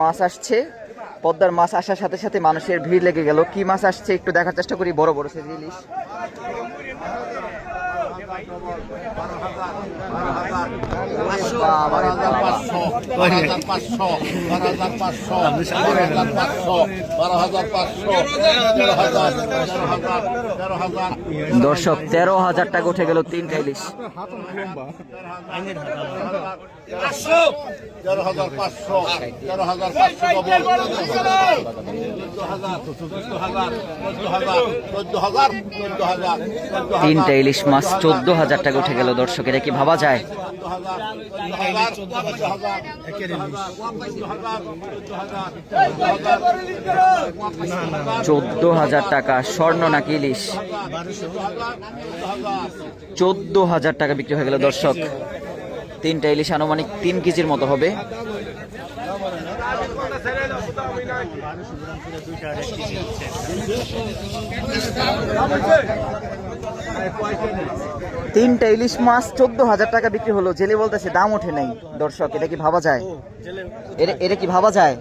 মাছ আসছে, পদ্মার মাছ আসার সাথে সাথে মানুষের ভিড় লেগে গেল। কি মাছ আসছে একটু দেখার চেষ্টা করি, বড় বড় সাইজ ইলিশ। দর্শক, তেরো হাজার টাকা উঠে গেল তিনটা ইলিশ। তিনটা ইলিশ মাছ, চোদ্দ হাজার টাকা উঠে গেল দর্শক, এটা কি ভাবা যায়? চোদ্দ হাজার টাকা স্বর্ণ নাকি ইলিশ? চোদ্দ হাজার টাকা বিক্রি হয়ে গেল, দর্শক। তিনটা ইলিশ আনুমানিক তিন কেজির মতো হবে। তিনটা ইলিশ মাছ চোদ্দ হাজার টাকা বিক্রি হলো। জেলে বলতেছে দাম ওঠে নাই, দর্শক, এটা কি ভাবা যায়? এটা কি ভাবা যায়?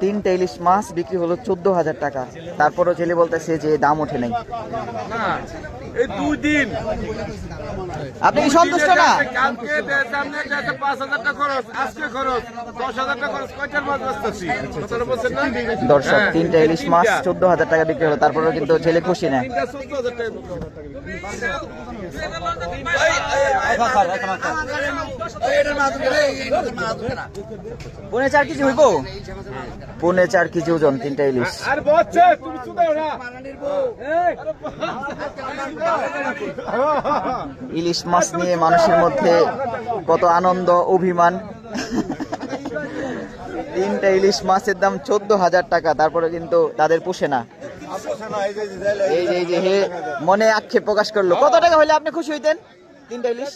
তিনটা ইলিশ মাছ বিক্রি হলো চোদ্দ হাজার টাকা। তারপরও জেলে বলতেছে যে দাম ওঠে নাই। এই দুই দিন আপনি কি সন্তুষ্ট না? কালকে সামনে গেছে পাঁচ হাজার টাকা খরচ আজকে খরচ দশ হাজার টাকা খরচ কয়টার মাছ বাঁচতেছি? কথাটা বলছেন না? দর্শক হ্যাঁ, তিনটা ইলিশ মাছ চোদ্দ হাজার টাকা বিক্রি হলো তারপরেও কিন্তু ছেলে খুশি না। তিনটা চোদ্দ হাজার টাকা পৌনে চার কেজি হইব? পৌনে চার কেজি ওজন তিনটা ইলিশ। আর বলছে তুমি না। ইলিশ মাছ নিয়ে মানুষের মধ্যে কত আনন্দ অভিমান। তিনটা ইলিশ মাছের দাম চোদ্দ হাজার টাকা তারপরে কিন্তু তাদের পুষে না। এই যে যে হে মনে আক্ষেপ প্রকাশ করল। কত টাকা হলে আপনি খুশি হইতেন? তিনটা ইলিশ।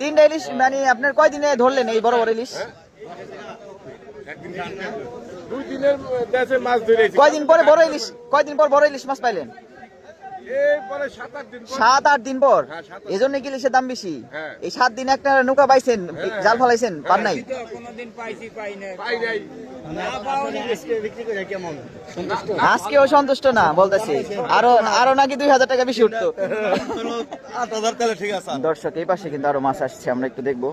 তিনটা ইলিশ মানে আপনার কয় দিনে ধরলেন এই বড় বড় ইলিশ? কয়দিন পরে বড় ইলিশ কয়দিন পর বড় ইলিশ মাছ পাইলেন? সাত আট দিন পর পর? হ্যাঁ, এই জন্য কি দাম বেশি? হ্যাঁ। এই সাত দিনে একটা নৌকা পাইছেন জাল ফালাইছেন পান নাই? পাই নাই। আজকেও সন্তুষ্ট না বলতেছি। আরও আরও নাকি দুই হাজার টাকা বেশি উঠতো। দর্শক এই পাশে কিন্তু আরও মাছ আসছে আমরা একটু দেখব।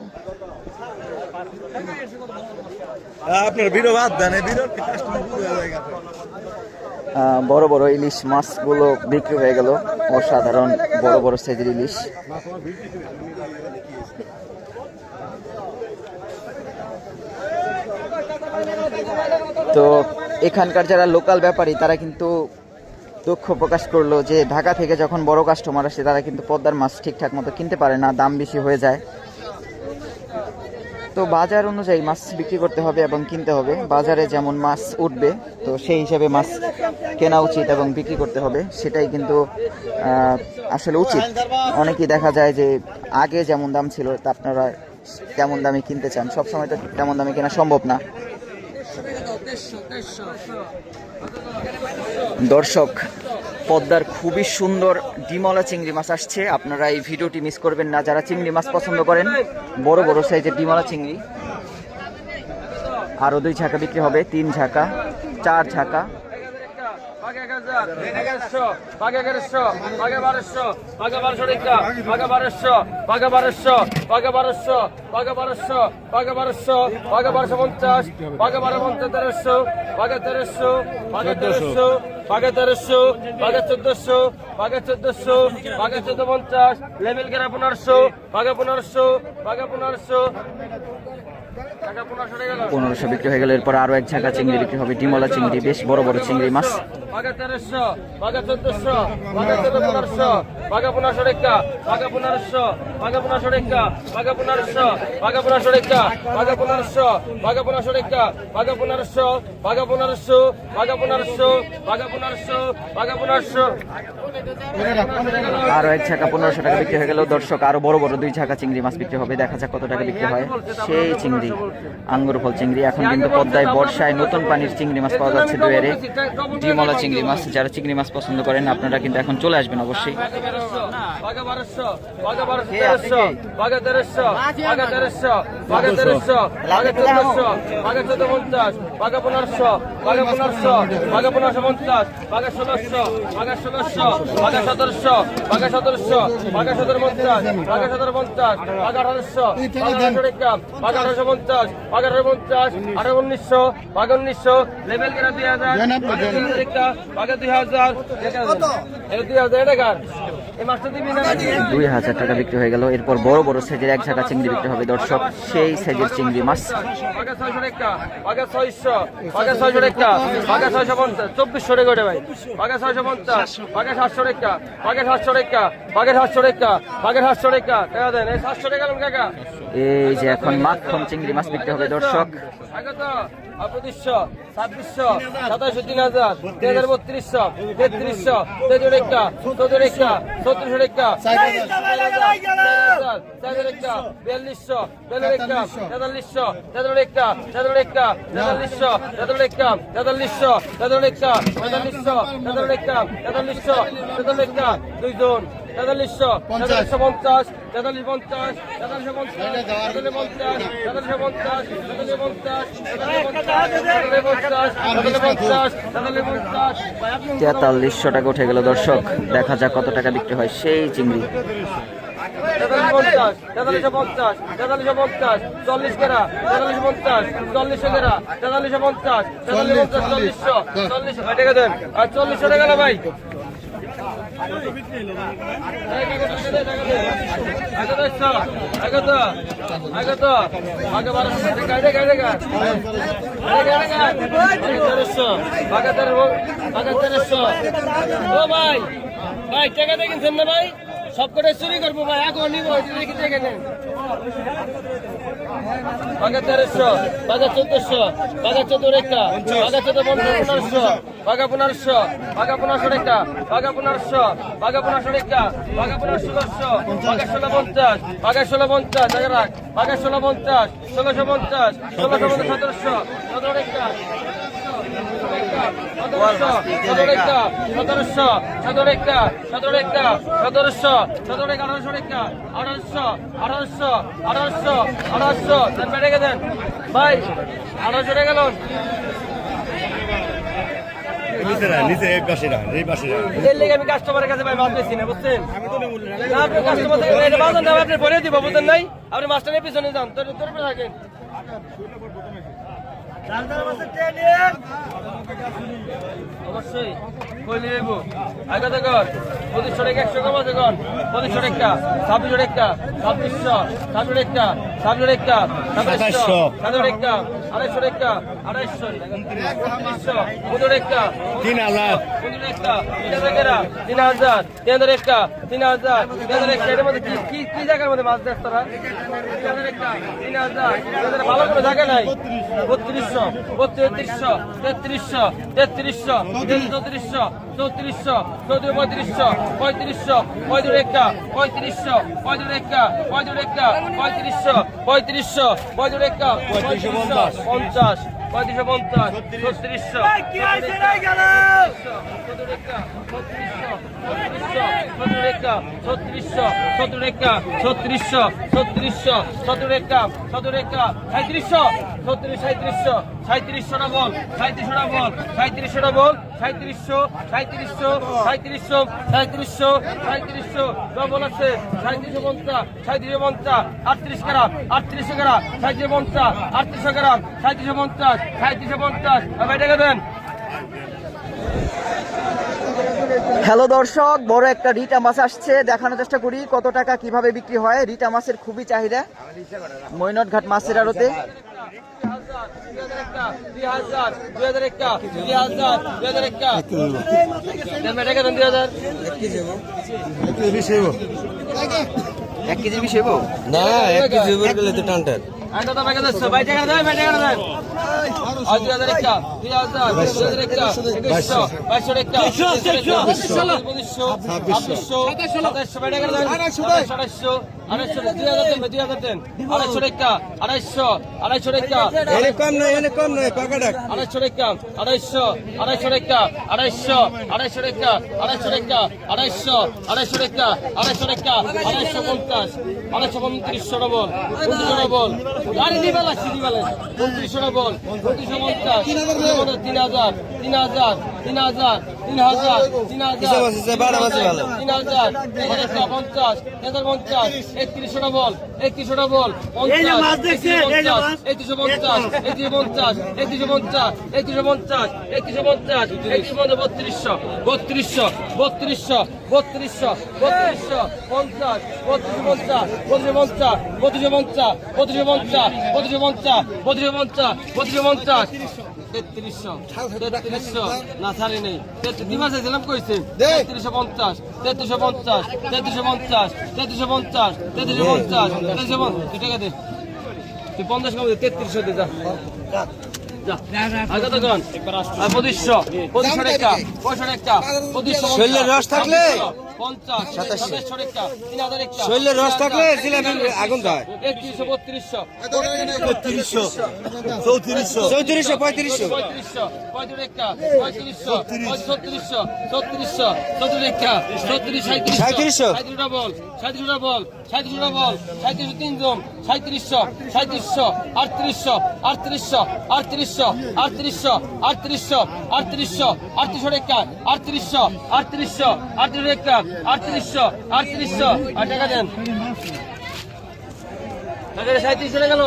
আপনার বিরো বাদ দেন এই বিরো আহ, বড় বড় ইলিশ মাছগুলো বিক্রি হয়ে গেল। অসাধারণ বড় বড় সাইজের ইলিশ। তো এখানকার যারা লোকাল ব্যাপারী, তারা কিন্তু দুঃখ প্রকাশ করল যে ঢাকা থেকে যখন বড় কাস্টমার আসে, তারা কিন্তু পদ্মার মাছ ঠিকঠাক মতো কিনতে পারে না, দাম বেশি হয়ে যায়। তো বাজার অনুযায়ী মাছ বিক্রি করতে হবে এবং কিনতে হবে। বাজারে যেমন মাছ উঠবে, তো সেই হিসাবে মাছ কেনা উচিত এবং বিক্রি করতে হবে। সেটাই কিন্তু আসলে উচিত। অনেকেই দেখা যায় যে আগে যেমন দাম ছিল, তা আপনারা তেমন দামে কিনতে চান? সবসময় তো তেমন দামে কেনা সম্ভব না। দর্শক, পদ্মার খুবই সুন্দর ডিমলা চিংড়ি মাছ আসছে। আপনারা এই ভিডিওটি মিস করবেন না। যারা চিংড়ি মাছ পছন্দ করেন, বড় বড় সাইজের ডিমলা চিংড়ি। আরও দুই ঝাঁকা বিক্রি হবে, তিন ঝাঁকা, চার ঝাঁকা। এগারোশো, বাঘে এগারোশো, বাঘে বারোশো, বাঘে বারোশো টাকা, বাঘে বারোশো, বাঘে বারোশো, বাঘে বারোশো, বাঘে বারোশো, বাঘে বারোশো, বাঘে বারোশো পঞ্চাশ, বাঘে বারো পঞ্চাশ তেরোশো, বাঘে তেরোশো, বাঘে তেরোশো, বাঘে তেরোশো, বাঘে চোদ্দশো, বাঘে চোদ্দশো, বাঘে চোদ্দ পঞ্চাশ, লেভেল গেরা পনেরোশো, বাঘে পনেরোশো, পনেরোশো বিক্রি হয়ে গেল। এরপর আরও এক ঝাঁকা চিংড়ি বিক্রি হবে ডিমলা চিংড়ি বেশ বড় বড় চিংড়ি মাছ। আরও এক ঝাঁকা পনেরোশো টাকা বিক্রি হয়ে গেল। দর্শক আরও বড় বড় দুই ঝাঁকা চিংড়ি মাছ বিক্রি হবে। দেখা যাক কত টাকা বিক্রি হয়। সেই চিংড়ি আঙ্গুর ফল চিংড়ি এখন কিন্তু পদ্মায় বর্ষায় নতুন পানির চিংড়ি মাছ পাওয়া যাচ্ছে দুয়ারে ডিমলা চিংড়ি মাছ যারা চিংড়ি মাছ পছন্দ করেন আপনারা কিন্তু এখন চলে আসবেন অবশ্যই সতেরোশো পঞ্চাশ বাঘে পঞ্চাশ রেখা আঠারো উনিশশো বাঘে উনিশশো লেভেল কেনা দুই হাজার বাঘে দুই হাজার রেখা দুই হাজার দুই হাজার টাকা বিক্রি হয়ে গেল। এরপর বড় বড় সাইজের এক ঝাঁকা চিংড়ি বিক্রি হবে দর্শক। সেই সাইজের চিংড়ি মাছ। চব্বিশশো টাকা ওটা ভাই। বাঘে ছয়শো পঞ্চাশ বাঘে সাতশো টাকা বাঘে সাতশো টাকা বাঘে সাতশো টাকা বাঘে সাতশো টাকা টাকা দেন। এই সাতশো টাকা কাকা। এই যে এখন মাখন চিংড়ি মাছ বিক্রি হবে দর্শক। পঁচিশশো ছাব্বিশশো সাতাশশো তিন হাজার তিন হাজার বত্রিশশো তেত্রিশশো বিয়াল্লিশশো তেতাল্লিশশো তেতাল্লিশশো তেতাল্লিশশো তেতাল্লিশশো দুইজন। তেতাল্লিশশো তেতাল্লিশশো পঞ্চাশ তেতাল্লিশ পঞ্চাশ তেতাল্লিশশো পঞ্চাশ তেতাল্লিশ পঞ্চাশ তেতাল্লিশশো পঞ্চাশ তেতাল্লিশ পঞ্চাশ তেতাল্লিশ পঞ্চাশ তেতাল্লিশ পঞ্চাশ তেতাল্লিশ পঞ্চাশ তেতাল্লিশ পঞ্চাশ। ভাই, তেতাল্লিশশো টাকা উঠে গেল দর্শক। দেখা যাক কত টাকা বিক্রি হয় সেই চিংড়ি। তেতাল্লিশ পঞ্চাশ তেতাল্লিশশো পঞ্চাশ তেতাল্লিশশো পঞ্চাশ চল্লিশ কেরা তেতাল্লিশ পঞ্চাশ চল্লিশশো কেরা তেতাল্লিশশো পঞ্চাশ তেতাল্লিশ পঞ্চাশ চল্লিশশো চল্লিশ টাকা দেন আর চল্লিশশো টাকা না ভাই? ও ভাই ভাই টাকা দিয়ে কিনছেন না ভাই সব করে চুরি করব ভাই এখন নিব দেখে নেন বাঘা তেরোশো, বাঘা চোদ্দশো, বাঘা চোদ্দ রেখা, বাঘা চোদ্দ পনেরোশো, বাঘা পনেরোশো বাঘা পনেরোশো রেখা, বাঘা পনেরোশো বাঘা পনেরোশো রেখা, বাঘা পনেরোশো ষোলোশো, বাঘা ষোলো পঞ্চাশ, বাঘা ষোলো পঞ্চাশ আগে রাখ, বাঘা ষোলো পঞ্চাশ, ষোলোশো পঞ্চাশ ষোলোশো পঞ্চাশ, সতেরোশো, সতেরো রেখা। সতেরোশো সতেরোশো সতেরো আঠারোশো আমি কাস্টমারের কাছে ভাই মাছ না বুঝছেন আপনি দিব নাই আপনি মাস্টারের পিছনে যান তোর তোর থাকেন অবশ্যই কইলে দেব আগে তো কর? পঁচিশশো টাকা একশো কম আছে কর। পঁচিশশো টাকা ছাব্বিশশো টাকা ছাব্বিশশো ছাব্বিশ টাকা ছাব্বিশ টাকা ছাব্বিশশো সাতাশ টাকা আড়াইশো টাকা আড়াইশো উনত্রিশশো পনেরো টাকা তিন হাজার। পনেরো টাকা তিন হাজার টাকা তিন হাজার একটা তিন হাজার তিন হাজার একটা এটার মধ্যে কি কি কি জায়গার মধ্যে মাছ দেখ তোরা তিন হাজার তিন হাজার ভালো কোনো জায়গা নাই? বত্রিশশো বত্রিশশো তেত্রিশশো তেত্রিশশো চৌত্রিশশো চৌত্রিশশো চৌত্রিশ পঁয়ত্রিশশো পঁয়ত্রিশশো পঁয়ত্রিশ একটা পঁয়ত্রিশশো পঁয়ত্রিশ একটা পঁয়ত্রিশ একটা পঁয়ত্রিশশো পঁয়ত্রিশশো পঁয়ত্রিশ একটা পঁয়ত্রিশশো পঞ্চাশ পঁয়ত্রিশশো পঞ্চাশ ছত্রিশশো ছত্রিশশো ছত্রিশশো ছত্রিশশো ছত্রিশশো ছত্রিশশো ছত্রিশশো সাঁত্রিশশো ছত্রিশ আছে পঞ্চাশ আটত্রিশ গ্রাম গ্রাম পঞ্চাশ পঞ্চাশ হ্যালো দর্শক, বড় একটা রিটা মাছ আসছে, দেখানোর চেষ্টা করি কত টাকা কীভাবে বিক্রি হয়। রিটা মাছের খুবই চাহিদা। মৈনটঘাট মাছের আড়তে। এক কেজির বেশি হইব না এক কেজি হইব গেলে তো টানটান আইটা তো ভাই যাচ্ছে ভাই টাকা দাও ভাই টাকা দাও আজ হাজার একটা দুই হাজার দুই হাজার একটা একশো বাইশশো একটা একশো একশো পঁচিশশো ছাব্বিশশো সাতাশশো সাতাশশো ভাই টাকা দাও আড়াইশো আড়াইশো আড়াইশো দুই হাজার দেন দুই হাজার দেন। আড়াইশো টাকা আড়াইশো আড়াইশো টাকা কম নয় এনে কম নয় কাকা আড়াইশো টাকা আড়াইশো আড়াইশো টাকা আড়াইশো আড়াইশো টাকা আড়াইশো টাকা আড়াইশো আড়াইশো টাকা আড়াইশো টাকা আড়াইশো পঞ্চাশ আড়াইশো পঁয়ত্রিশশো ডবল উনত্রিশশো ডবল গাড়ি নিবে লাগছি দিবেন উনত্রিশশো ডবল উনত্রিশশো পঞ্চাশ তিন হাজার। তিন হাজার তিন হাজার তিন হাজার তিন হাজার তিন হাজার পঞ্চাশ হাজার পঞ্চাশ একত্রিশশো ডবল একত্রিশশো ডবল পঞ্চাশ একত্রিশশো পঞ্চাশ একত্রিশশো পঞ্চাশ একত্রিশশো পঞ্চাশ একত্রিশশো পঞ্চাশ একত্রিশশো পঞ্চাশ একত্রিশশো পঞ্চাশ বত্রিশশো বত্রিশশো বত্রিশশো বত্রিশশো বত্রিশশো পঞ্চাশ বত্রিশশো পঞ্চাশ বত্রিশশো পঞ্চাশ বত্রিশশো পঞ্চাশ বত্রিশশো পঞ্চাশ বত্রিশশো পঞ্চাশ বত্রিশশো পঞ্চাশ বত্রিশশো পঞ্চাশ তেত্রিশশো তেত্রিশশো না ছাড়ি নেই। দিবা চাইছিলাম কইছে। তেত্রিশশো পঞ্চাশ তেত্রিশশো পঞ্চাশ তেত্রিশশো পঞ্চাশ তেত্রিশশো পঞ্চাশ তেত্রিশশো পঞ্চাশ তেত্রিশশো পঞ্চাশ। তুই টাকা দে। তুই পঞ্চাশ কম দে তেত্রিশশো দে যা। শৈলের রস থাকলে? শৈলের রস থাকলে আগুন দেয় চৌত্রিশশো। পঁয়ত্রিশশো। সাঁত্রিশশো সাঁত্রিশটা বল সাঁত্রিশটা বল, সাঁত্রিশশো তিনজন সাঁত্রিশশো সাঁত্রিশশো, আটত্রিশশো আটত্রিশশো আটত্রিশশো আটত্রিশশো আটত্রিশশো আটত্রিশশো আটত্রিশশো রেখা, আটত্রিশশো আটত্রিশশো আটত্রিশ রেখা, আটত্রিশশো আটত্রিশশো। আর টাকা দেন। সাঁত্রিশশো টাকা গেল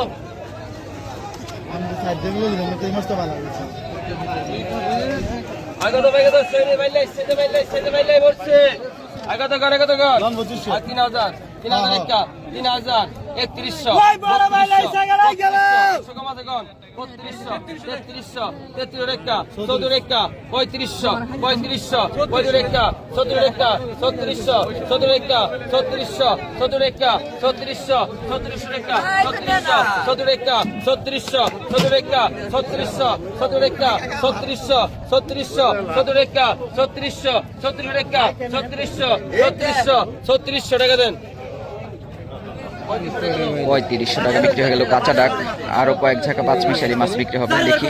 আগত বেগত সেনে বাইলে সেনে বাইলে সেনে বাইলে বলছে আগাতে গান আগাতে গান তিন হাজার। তিন হাজার একটা তিন হাজার একত্রিশশো বত্রিশশো তেত্রিশশো তেত্রিশ একটা চৌদ্দ একটা পঁয়ত্রিশশো পঁয়ত্রিশশো পঁয়ত্রিশ একটা সত্তর একটা ছত্রিশশো সত্তর একটা ছত্রিশশো সত্তর একটা ছত্রিশশো ছত্রিশশো একটা ছত্রিশশো সত্তর একটা ছত্রিশশো সত্তর একটা ছত্রিশশো সত্তর একটা ছত্রিশশো ছত্রিশশো সত্তর একটা ছত্রিশশো ছত্রিশ একটা ছত্রিশশো ছত্রিশশো ছত্রিশশো টাকা দেন। পঁয়ত্রিশশো টাকা বিক্রি হয়ে গেল কাঁচা ডাক। আরও কয়েক ঝাঁকা পাঁচ মিশালি মাছ বিক্রি হবে, দেখি।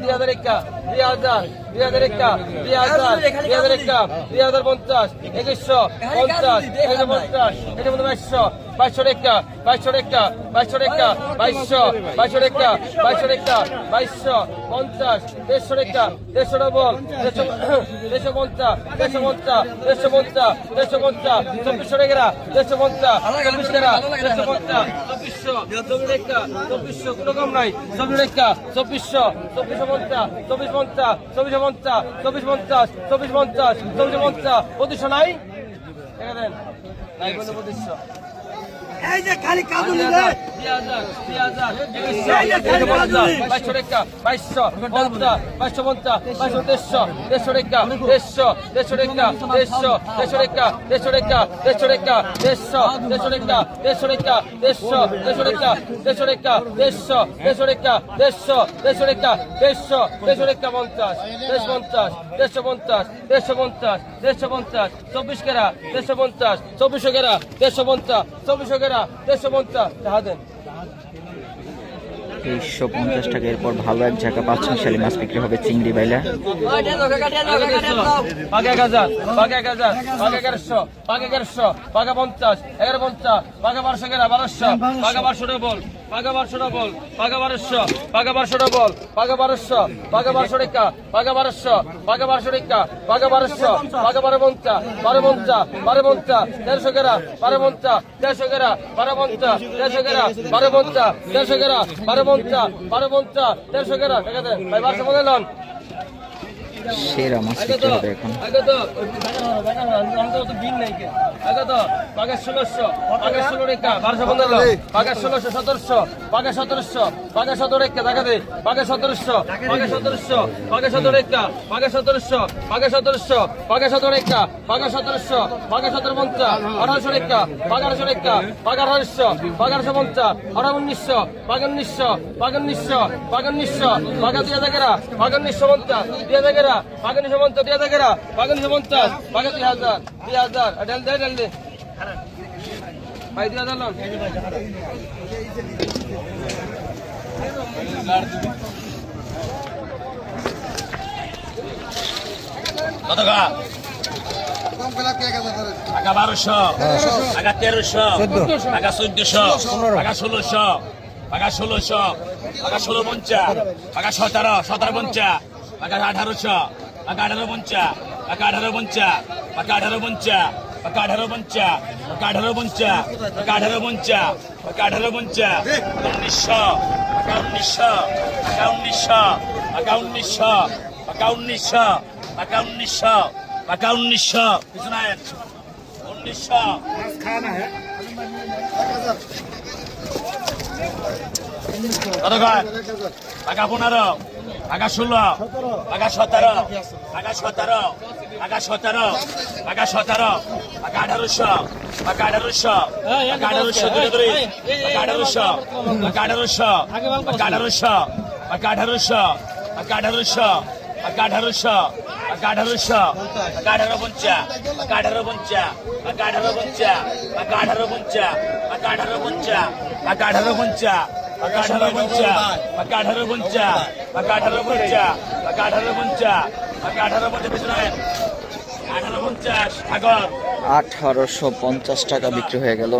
দুই হাজার একটা দুই হাজার দুই হাজার একটা দুই দুই হাজার একটা দুই হাজার পঞ্চাশ একুশশো পঞ্চাশ একশো পঞ্চাশ একশো মধ্যে বাইশশো একটা বাইশশো একটা বাইশশো একটা বাইশশো বাইশশো একটা বাইশশো একটা বাইশশো পঞ্চাশ, দেড়শো একটা দেড়শো ডবল, দেড়শো দেড়শো পঞ্চাশ দেড়শো পঞ্চাশ দেড়শো পঞ্চাশ দেড়শো পঞ্চাশ, চব্বিশশো টাকা দেড়শো পঞ্চাশ চব্বিশ টাকা দেড়শো পঞ্চাশ, চব্বিশশো চব্বিশ টাকা চব্বিশশো, কোনো নাই চব্বিশ টাকা চব্বিশশো চব্বিশশো পঞ্চাশ চব্বিশ পঞ্চাশ চব্বিশ পঞ্চাশ চব্বিশ পঞ্চাশ চব্বিশ পঞ্চাশ চব্বিশ পঞ্চাশ, পঁচিশশো নাই? এই যে খালি কাজুলি রে চব্বিশ কেরা দেড়শো পঞ্চাশ চব্বিশশো কেরা দেড়শো পঞ্চাশ চব্বিশশো কেরা দেড়শো পঞ্চাশ, টাকা দেন। তেইশশো পঞ্চাশ টাকা এরপর ভালো এক জায়গা পাচ্ছেন শালি মাছ বিক্রি হবে চিংড়ি বাইলা। পাকে এক হাজার পাকে এক হাজার পাকে এগারোশো পাকে এগারোশো পাকে পঞ্চাশ এগারো পঞ্চাশ পাকে বারোশো এগারো বারোশো পাকে বারোশো ডবল পাগা বারোশোটা বল, পাগা বারোশো, পাগা বারোশোটা বল, পাগা বারোশো পাগা বারোশো রেখা পাগা বারোশো পাগা বারোশো রেখা পাগা বারোশো, পাগা বারো পঞ্চা বারো পঞ্চা বারো পঞ্চা দেড়শো গেরা বারো পঞ্চা দেড়শো গেরা বারো পঞ্চা দেড়শো গেরা বারো পঞ্চা দেড়শো গেরা বারো পঞ্চা বারো পঞ্চা দেড়শো গেরা ভাই, বারোশো মনে লন। সেরা মাছ কিনতে হবে এখন। পাগান নিঃস্ব পাগান নিঃস্ব পাগান দুই হাজার দুই হাজার পাগে উনিশশো পঞ্চাশ দুই হাজার পাগে উনিশশো পঞ্চাশ পাগে দুই হাজার দুই হাজার। ডেল দে ডেল দে। ভাই দুই হাজার লন। কত গা টাকা বারোশো। টাকা তেরোশো। টাকা চোদ্দশো। টাকা ষোলোশো। টাকা ষোলোশো। টাকা ষোলো পঞ্চা টাকা সতেরো সতেরো পঞ্চা পাকা আঠারোশো পাকা আঠারো পঞ্চা পাকা আঠারো পঞ্চা পাকা আঠারো পঞ্চা পাকা আঠারো পঞ্চা পাকা আঠারো পঞ্চা পাকা আঠারো পঞ্চা পাকা আঠারো পঞ্চা উনিশশো পাকা উনিশশো পাকা উনিশশো পাকা উনিশশো পাকা উনিশশো পাকা উনিশশো পাকা উনিশশো পনেরো আগা ষোলো আগা সতেরো আগা সতেরো আগা সতেরো আগা সতেরো আগা আঠারোশো আগা আঠারোশো আগা আঠারোশো ধরে ধরে আগা আঠারোশো আগা আঠারোশো আগা আঠারোশো আগা আঠারোশো আগা আঠারোশো আগা আঠারোশো আগা আঠারোশো আগা আঠারো পঞ্চা আগা আঠারো পঞ্চা আগা আঠারো পঞ্চা আগা আঠারো পঞ্চা আগা আঠারো পঞ্চা আগা আঠারো পঞ্চা আঠারোশো পঞ্চাশ টাকা বিক্রি হয়ে গেল।